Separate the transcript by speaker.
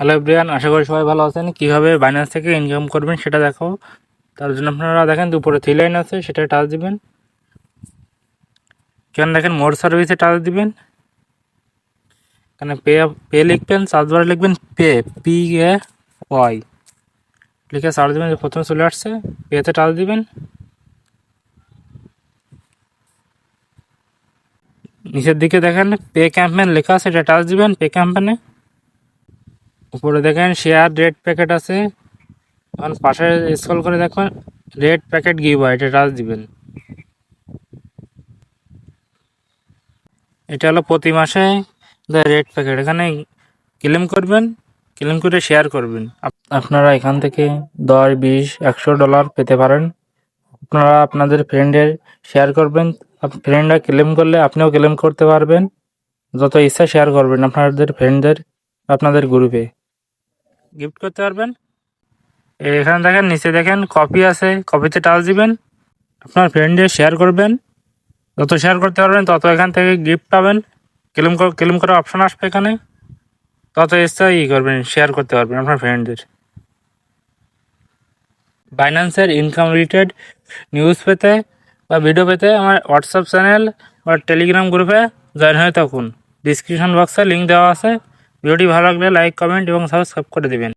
Speaker 1: Hello Brian আশা করি সবাই ভালো আছেন। কীভাবে বাইন্যান্স থেকে ইনকাম করবেন সেটা দেখো তার জন্য আপনারা দেখেন দুপুরে থ্রি লাইন আছে, সেটা টাচ দিবেন। কেন দেখেন মোর সার্ভিসে টাচ দিবেন। এখানে পে পে লিখবেন সার্চ বারে লিখবেন পে পি এ ওয়াই লিখে সার্চ দিবেন, প্রথমে চলে আসছে পেতে টাচ দিবেন। নিচের দিকে দেখেন পে ক্যাম্পেন লেখা আছে এটা টাচ দিবেন পে ক্যাম্পেনে উপরে দেখেন শেয়ার রেড প্যাকেট আছে। এখন পাশে স্ক্রল করে দেখুন রেড প্যাকেট গিভ এটা টাচ দিবেন। এটা হলো প্রতি মাসে রেড প্যাকেট এখানে ক্লেম করবেন ক্লেম করে শেয়ার করবেন। আপ- আপনারা এখান থেকে দশ, বিশ, একশো ডলার পেতে পারেন। আপনারা আপনাদের ফ্রেন্ডের শেয়ার করবেন। ফ্রেন্ডরা ক্লেম করলে আপনিও ক্লেম করতে পারবেন। যত ইচ্ছা শেয়ার করবেন আপনাদের ফ্রেন্ডদের আপনাদের গ্রুপে গিফট করতে পারবেন। এখানে দেখেন, নিচে দেখেন, কপি আছে। কপিতে টাচ দিবেন। আপনার ফ্রেন্ডে শেয়ার করবেন। যত শেয়ার করতে পারবেন, তত এখান থেকে গিফট পাবেন। ক্লেম ক্লেম করার অপশান আসবে এখানে। তত ইচ্ছা ই করবেন শেয়ার করতে পারবেন আপনার ফ্রেন্ডদের বাইন্যান্সের ইনকাম রিলেটেড নিউজ পেতে বা ভিডিও পেতে আমার হোয়াটসঅ্যাপ চ্যানেল বা টেলিগ্রাম গ্রুপে জয়েন হয়ে থাকুন। ডিসক্রিপশন বক্সে লিঙ্ক দেওয়া আছে। ভিডিওটি ভালো লাগলে লাইক কমেন্ট এবং সাবস্ক্রাইব করে দেবেন